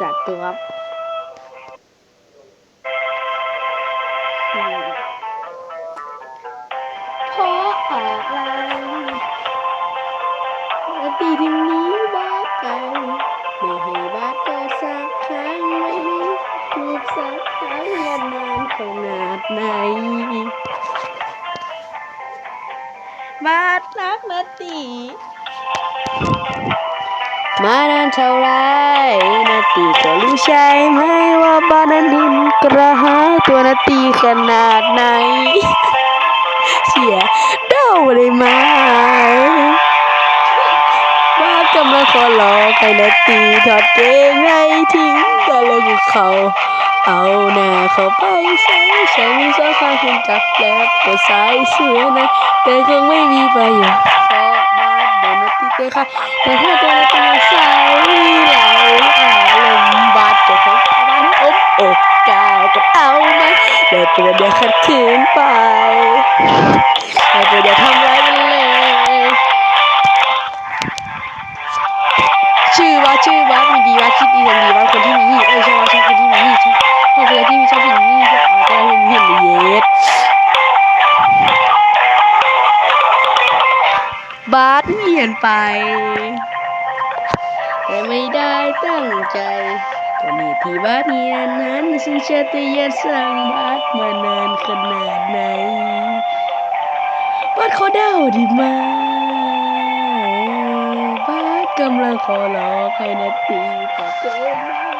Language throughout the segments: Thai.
สัตว์ตัวครับเพราะอะไรนาทีทีนี้บ้าไกลไม่ให้บ้ากิดสักครั้งไม่ให้ถูกสักครั้งอย่านานขนาดไหนบาดรักนาตี มานานเท่าไรนาตีก็รู้ใช่ไหมว่าบ้านนั้นหินกระหายตัวนาตีขนาดไหน เสียเด้าเลยไหมว่ากำลังขอรอใครนาตีถอดเกงให้ทิ้งก็ลยกับเขาเอาหน้าเข้าไปใช้ใช้มีสองข้างคุณจับแล้วกดสายเสือนะแต่คงไม่มีประโยชน์ เดนนาตีเตะค่ะแต่ถ้าตัวนาตีใส่ไหลอาลมบาดเจ็บของบ้านอบอกกาวกับเอาไหมเดี๋ยวตัวเดียวขัดขืนไป บาสเปลี่ยนไปแต่ไม่ได้ตั้งใจก็นี่ที่บาสเนียนนั้นฉันเชื่อตียนสั่งบาสมานานขนาดไหนบาสเขาเดาดีมากบาสกำลังขอรอให้นาตีแต่เกิน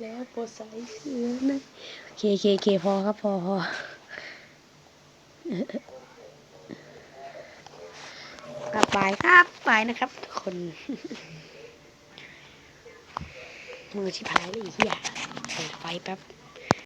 แล้วโปรดใส่เสื้อนะโอเคโอเคโอเคพอครับพอพอครับบายครับบายนะครับทุกคนมือชิพายเลยเฮียเปิดไฟแป๊บ